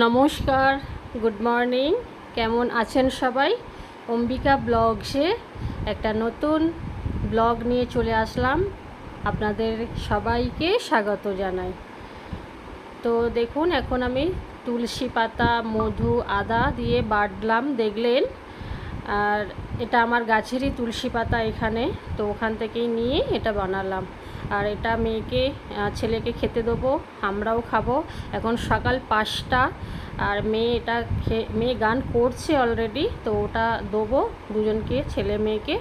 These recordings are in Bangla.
নমস্কার গুড মর্নিং কেমন আছেন সবাই? অম্বিকা ব্লগসে একটা নতুন ব্লগ নিয়ে চলে আসলাম। আপনাদের সবাইকে স্বাগত জানাই। তো দেখুন, এখন আমি তুলসী পাতা, মধু, আদা দিয়ে বাটলাম, দেখলেন? আর এটা আমার গাছেরই তুলসী পাতা এখানে, তো ওখান থেকেই নিয়ে এটা বানালাম। আর এটা মেয়েকে ছেলেকে খেতে দেবো, আমরাও খাব। এখন সকাল পাঁচটা, আর মেয়ে এটা মেয়ে গান করছে অলরেডি তো ওটা দেবো দুজনকে, ছেলে মেয়েকে।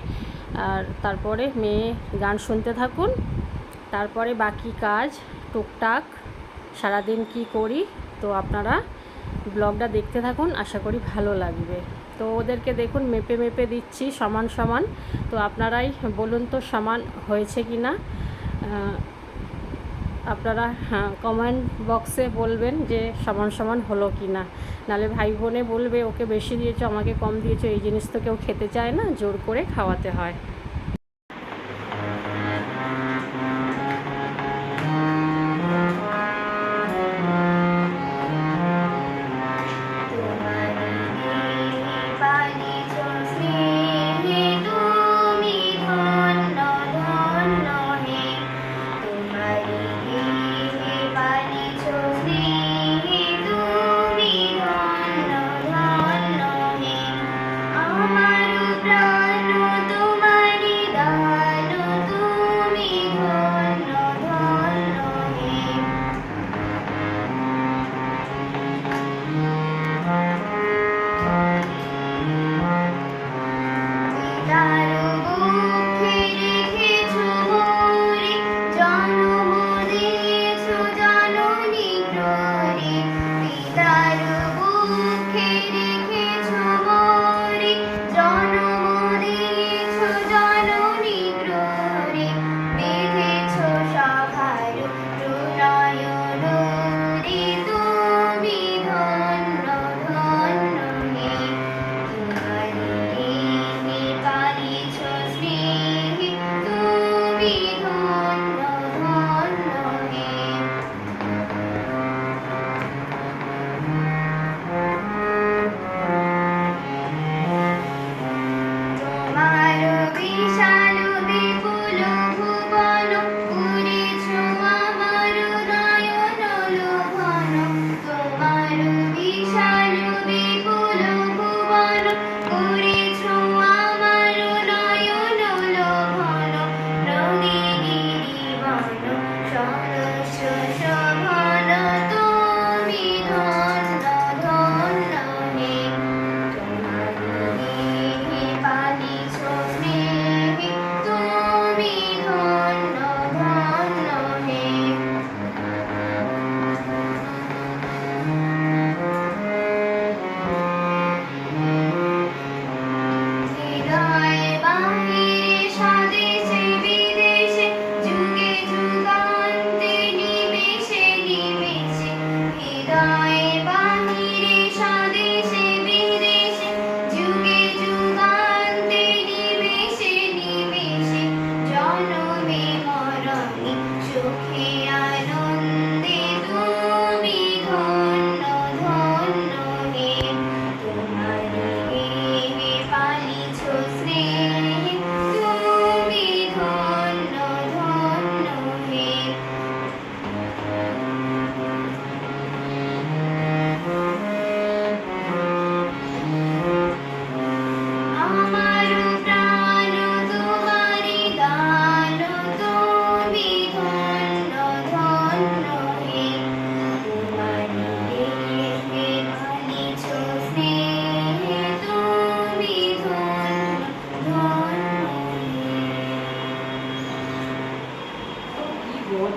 আর তারপরে মেয়ে গান শুনতে থাকুন। তারপরে বাকি কাজ, টুকটাক, সারাদিন কি করি, তো আপনারা ব্লগটা দেখতে থাকুন, আশা করি ভালো লাগবে। তো ওদেরকে দেখুন, মেপে মেপে দিচ্ছি, সমান সমান। তো আপনারাই বলুন তো সমান হয়েছে কি না আপনারা হ্যাঁ কমেন্ট বক্সে বলবেন যে সমান সমান হলো কি না নাহলে ভাই বোনে বলবে, ওকে বেশি দিয়েছ, আমাকে কম দিয়েছ, এই জিনিস তো কেউ খেতে চায় না, জোর করে খাওয়াতে হয়।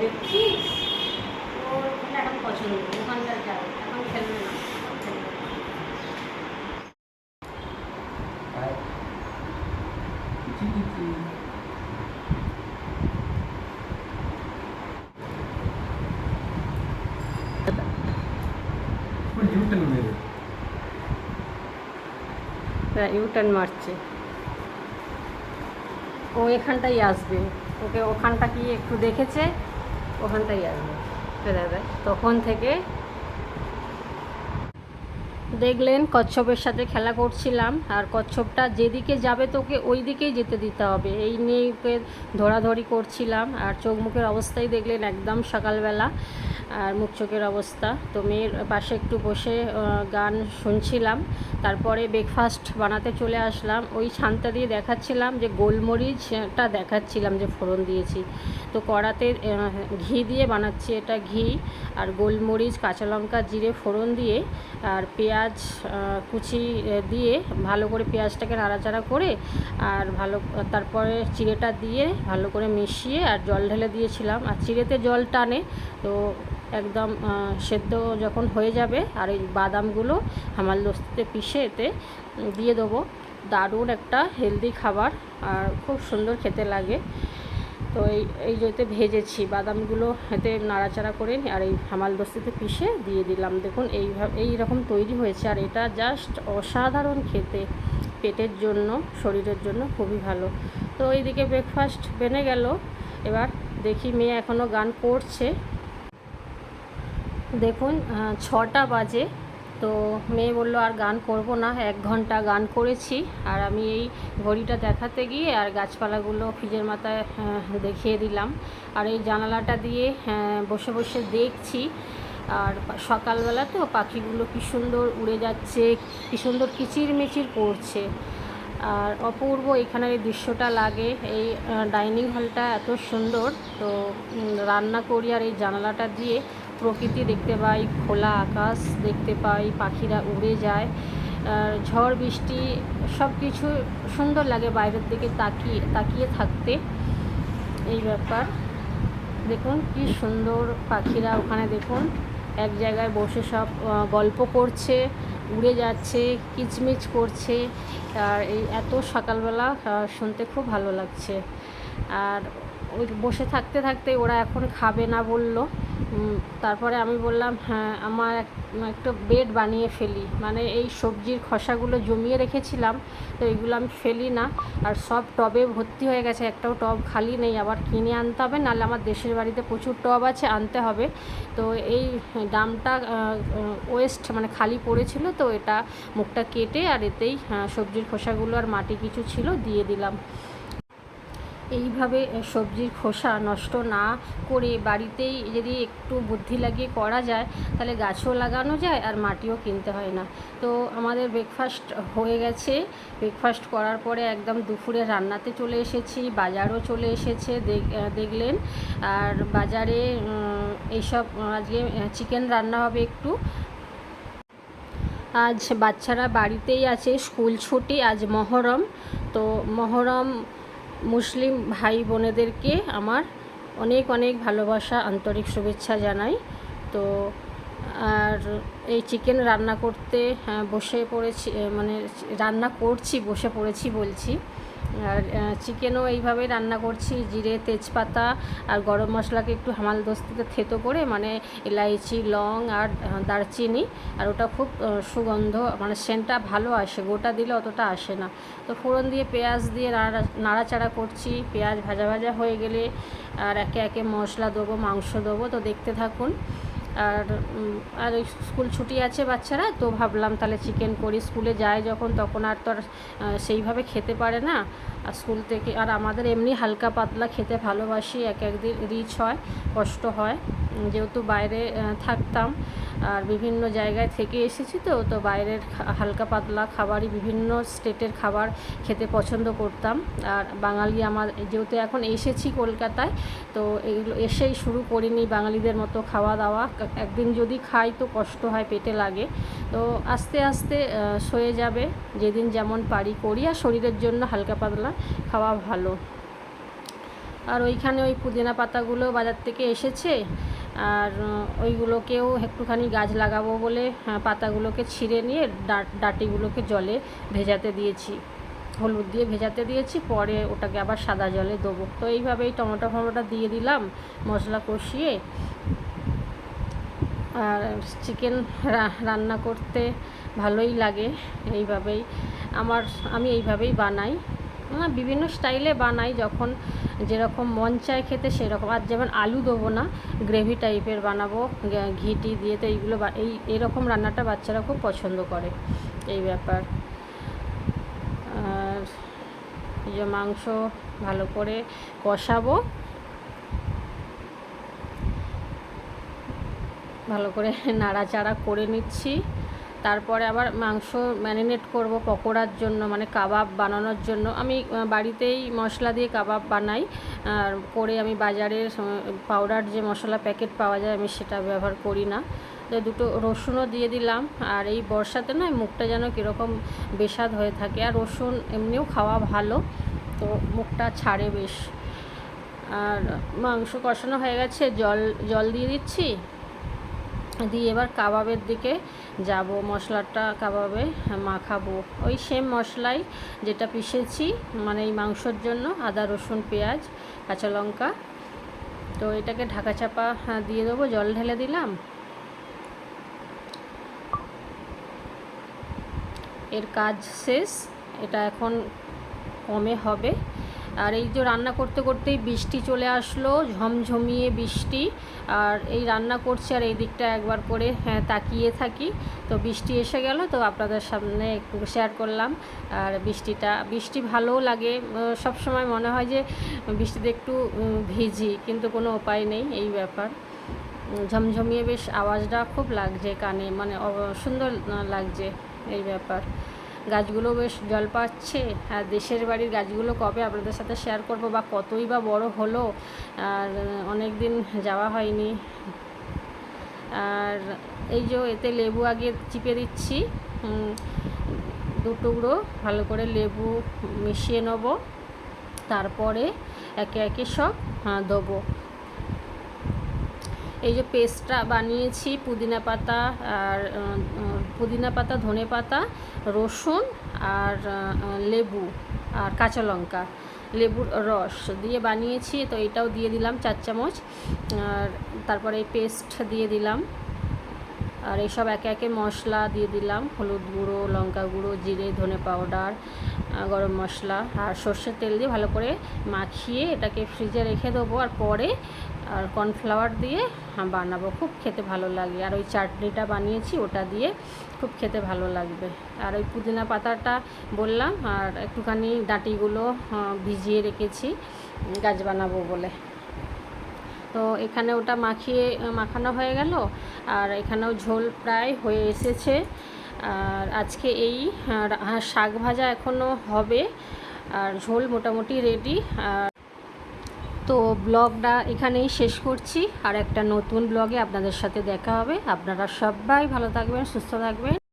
দেখছিস ওর এখন পছন্দ ওখানকার যাবে এখন খেলবে না। ইউটার্ন মারছে। ও এখানটাই আসবে। ওকে ওখানটা কি একটু দেখেছে। ওখানটাই আসবে দাদা তখন থেকে দেখলেন কচ্ছপের সাথে খেলা করছিলাম আর কচ্ছপটা যেদিকে যাবে তোকে ওই দিকেই যেতে দিতে হবে। এই নিয়ে ওকে ধরাধরি করছিলাম আর চোখ মুখের অবস্থাই দেখলেন একদম সকালবেলা আর মুখ চোখের অবস্থা। তো মেয়ের পাশে একটু বসে গান শুনছিলাম। তারপরে ব্রেকফাস্ট বানাতে চলে আসলাম। ওই ছানটা দিয়ে দেখাচ্ছিলাম যে গোলমরিচটা দেখাচ্ছিলাম যে ফোড়ন দিয়েছি। তো কড়াতে ঘি দিয়ে বানাচ্ছি এটা ঘি আর গোলমরিচ, কাঁচা লঙ্কা, জিরে, ফোড়ন দিয়ে আর পেঁয়াজ আহ, কুচি দিয়ে ভালো করে পেঁয়াজটাকে নাড়াচাড়া করে আর ভালো তারপরে চিড়েটা দিয়ে ভালো করে মিশিয়ে আর জল ঢেলে দিয়েছিলাম। আর চিড়েতে জল টানে তো একদম সেদ্ধ যখন হয়ে যাবে আর এই বাদামগুলো হামাল দস্তিতে পিষে এতে দিয়ে দেবো। দারুণ একটা হেলদি খাবার আর খুব সুন্দর খেতে লাগে। তো এই এই যেতে ভেজেছি, বাদামগুলো এতে নাড়াচাড়া করে আর এই হামাল দস্তিতে পিষে দিয়ে দিলাম। দেখুন এইভাবে এই রকম তৈরি হয়েছে আর এটা জাস্ট অসাধারণ খেতে, পেটের জন্য, শরীরের জন্য খুবই ভালো। তো এইদিকে ব্রেকফাস্ট বেনে গেল, এবার দেখি মেয়ে এখনও গান করছে। দেখুন ছটা বাজে। তো মেয়ে বলল, আর গান করব না, এক ঘণ্টা গান করেছি, আর আমি এই ঘড়িটা দেখাতে গিয়ে আর গাছপালাগুলো ফ্রিজের মাথায় দেখিয়ে দিলাম। আর এই জানালাটা দিয়ে বসে বসে দেখছি। আর সকালবেলা তো পাখিগুলো কি সুন্দর উড়ে যাচ্ছে, কি সুন্দর কিচির মিচির করছে। আর অপূর্ব এখানের এই দৃশ্যটা লাগে, এই ডাইনিং হলটা এত সুন্দর। তো রান্না করি আর এই জানালাটা দিয়ে প্রকৃতি দেখতে পাই, খোলা আকাশ দেখতে পাই, পাখিরা উড়ে যায় ঝড়, বৃষ্টি সব কিছু সুন্দর লাগে বাইরের দিকে তাকিয়ে তাকিয়ে থাকতে। এই ব্যাপার। দেখুন কি সুন্দর পাখিরা ওখানে, দেখুন। এক জায়গায় বসে সব গল্প করছে, উড়ে যাচ্ছে, কিচমিচ করছে। আর এই এত সকালবেলা শুনতে খুব ভালো লাগছে। আর ওই বসে থাকতে থাকতে ওরা এখন খাবে না বলল। তারপরে আমি বললাম হ্যাঁ আমার এক- একটু বেড বানিয়ে ফেলি। মানে এই সবজির খোসাগুলো জমিয়ে রেখেছিলাম, তো এগুলো আমি ফেলি না। আর সব টবে ভর্তি হয়ে গেছে, একটাও টব খালি নেই, আবার কিনে আনতে হবে, নাহলে আমার দেশের বাড়িতে প্রচুর টব আছে, আনতে হবে। তো এই ডামটা ওয়েস্ট মানে খালি পড়েছিল, তো এটা মুখটা কেটে আর এতেই সবজির খোসাগুলো আর মাটি কিছু ছিল, দিয়ে দিলাম। এইভাবে সবজির খোসা নষ্ট না করে বাড়িতেই যদি একটু বুদ্ধি লাগিয়ে করা যায়, তাহলে গাছও লাগানো যায় আর মাটিও কিনতে হয় না। তো আমাদের ব্রেকফাস্ট হয়ে গেছে। ব্রেকফাস্ট করার পরে একদম দুপুরে রান্নাতে চলে এসেছি, বাজারও চলে এসেছে দেখ- দেখলেন। আর বাজারে এইসব, আজকে চিকেন রান্না হবে একটু। আজ বাচ্চারা বাড়িতেই আছে, স্কুল ছুটি, আজ মহরম। তো মহরম মুসলিম ভাই বোনেদেরকে আমার অনেক অনেক ভালোবাসা আন্তরিক শুভেচ্ছা জানাই। তো আর এই চিকেন রান্না করতে হ্যাঁ, বসে পড়েছি মানে রান্না করছি বসে পড়েছি বলছি। আর চিকেনও এইভাবে রান্না করছি, জিরে, তেজপাতা আর গরম মশলাকে একটু হামাল দস্তিতে থেতো করে মানে এলাইচি, লং আর দারচিনি আর ওটা খুব সুগন্ধ মানে সেন্টটা ভালো আসে, গোটা দিলে অতটা আসে না। তো ফোড়ন দিয়ে পেঁয়াজ দিয়ে নাড়া, নাড়াচাড়া করছি, পেঁয়াজ ভাজা ভাজা হয়ে গেলে আর একে একে মশলা দেবো, মাংস দেবো, তো দেখতে থাকুন। আর আর স্কুল ছুটি আছে বাচ্চারা, তো ভাবলাম তাহলে চিকেন করি। স্কুলে যায় যখন, তখন আর তো আর সেইভাবে খেতে পারে না। আর স্কুল থেকে, আর আমাদের এমনি হালকা পাতলা খেতে ভালোবাসি এক একদিন রিচ হয়, কষ্ট হয়। যেহেতু বাইরে থাকতাম, আর বিভিন্ন জায়গায় থেকে এসেছি তো তো বাইরের হালকা পাতলা খাবারই বিভিন্ন স্টেটের খাবার খেতে পছন্দ করতাম। আর বাঙালি আমার, যেহেতু এখন এসেছি কলকাতায়, তো এগুলো এসেই শুরু করিনি বাঙালিদের মতো খাওয়া দাওয়া। একদিন যদি খাই তো কষ্ট হয়, পেটে লাগে। তো আস্তে আস্তে সয়ে যাবে, যেদিন যেমন পারি করি, আর শরীরের জন্য হালকা পাতলা খাওয়া ভালো। আর ওইখানে ওই পুদিনা পাতাগুলো বাজার থেকে এসেছে আর ওইগুলোকেও একটুখানি গাছ লাগাবো বলে পাতাগুলোকে ছিঁড়ে নিয়ে ডাঁটিগুলোকে জলে ভেজাতে দিয়েছি। হলুদ দিয়ে ভেজাতে দিয়েছি, পরে ওটাকে আবার সাদা জলে দেবো। তো এইভাবেই টমেটো ফমেটো দিয়ে দিলাম, মশলা কষিয়ে। আর চিকেন রান্না করতে ভালোই লাগে এইভাবেই। আমার, আমি এইভাবেই বানাই। না বিভিন্ন স্টাইলে বানাই যখন যেরকম মন চায় খেতে সেরকম। আর যেমন আলু দেবো না গ্রেভি টাইপের বানাবো ঘিটি দিয়ে তো এইগুলো এই, এরকম রান্নাটা বাচ্চারা খুব পছন্দ করে, এই ব্যাপার। আর যে মাংস ভালো করে কষাবো। ভালো করে নাড়াচাড়া করে নিচ্ছি। তারপরে আবার মাংস ম্যারিনেট করব পকোড়ার জন্য মানে কাবাব বানানোর জন্য। আমি বাড়িতেই মশলা দিয়ে কাবাব বানাই, আর করে আমি বাজারের পাউডার যে মশলা প্যাকেট পাওয়া যায় আমি সেটা ব্যবহার করি না। তো দুটো রসুনও দিয়ে দিলাম, আর এই বর্ষাতে না মুখটা যেন কীরকম বেস্বাদ হয়ে থাকে। আর রসুন এমনিও খাওয়া ভালো, তো মুখটা ছাড়ে বেশ। আর মাংস কষানো হয়ে গেছে, জল জল দিয়ে দিচ্ছি। দিয়ে এবার কাবাবের দিকে যাব মশলাটা কাবাবে মাখাবো। ওই সেম মশলাই যেটা পিষেছি মানে এই মাংসর জন্য আদা রসুন পেঁয়াজ কাঁচা লঙ্কা। তো এটাকে ঢাকা চাপা হ্যাঁ, দিয়ে দেবো জল ঢেলে দিলাম। এর কাজ শেষ। এটা এখন কমে হবে। আর এই যে রান্না করতে করতেই বৃষ্টি চলে আসলো, ঝমঝমিয়ে বৃষ্টি। আর এই রান্না করছি আর এই দিকটা একবার করে হ্যাঁ তাকিয়ে থাকি। তো বৃষ্টি এসে গেল, তো আপনাদের সামনে একটু শেয়ার করলাম। আর বৃষ্টিটা, বৃষ্টি ভালোও লাগে। সব সময় মনে হয় যে বৃষ্টিতে একটু ভিজি, কিন্তু কোনো উপায় নেই এই ব্যাপার। ঝমঝমিয়ে বেশ আওয়াজটা খুব লাগছে কানে মানে সুন্দর লাগছে এই ব্যাপার। গাছগুলো বেশ জল পাচ্ছে। আর দেশের বাড়ির গাছগুলো কবে আপনাদের সাথে শেয়ার করব বা কতই বা বড় হলো? আর অনেক দিন যাওয়া হয়নি। আর এই যে এতে লেবু আগে চিপে দিচ্ছি। দু টুকরো ভালো করে লেবু মিশিয়ে নেব। তারপরে একে একে সব দেবো। এই যে পেস্টটা বানিয়েছি, পুদিনা পাতা আর পুদিনা পাতা, ধনে পাতা, রসুন আর লেবু আর কাঁচা লঙ্কা, লেবুর রস দিয়ে বানিয়েছি। তো এটাও দিয়ে দিলাম চার চামচ। আর তারপরে পেস্ট দিয়ে দিলাম। আর এইসব একে একে মশলা দিয়ে দিলাম। হলুদ গুঁড়ো, লঙ্কা গুঁড়ো, জিরে, ধনে পাউডার গরম মশলা আর সর্ষের তেল দিয়ে ভালো করে মাখিয়ে এটাকে ফ্রিজে রেখে দেবো। আর পরে আর কর্নফ্লাওয়ার দিয়ে বানাবো। খুব খেতে ভালো লাগে। আর ওই চাটনিটা বানিয়েছি, ওটা দিয়ে খুব খেতে ভালো লাগবে। আর ওই পুদিনা পাতাটা বললাম, আর একটুখানি ডাঁটিগুলো ভিজিয়ে রেখেছি গাছ বানাবো বলে। তো এখানে ওটা মাখিয়ে, মাখানো হয়ে গেল, আর এখানেও ঝোল প্রায় হয়ে এসেছে। আর আজকে এই শাক ভাজা এখনও হবে, আর ঝোল মোটামুটি রেডি আর তো ব্লগটা এখানেই শেষ করছি। আর একটা নতুন ব্লগে আপনাদের সাথে দেখা হবে। আপনারা সবাই ভালো থাকবেন, সুস্থ থাকবেন।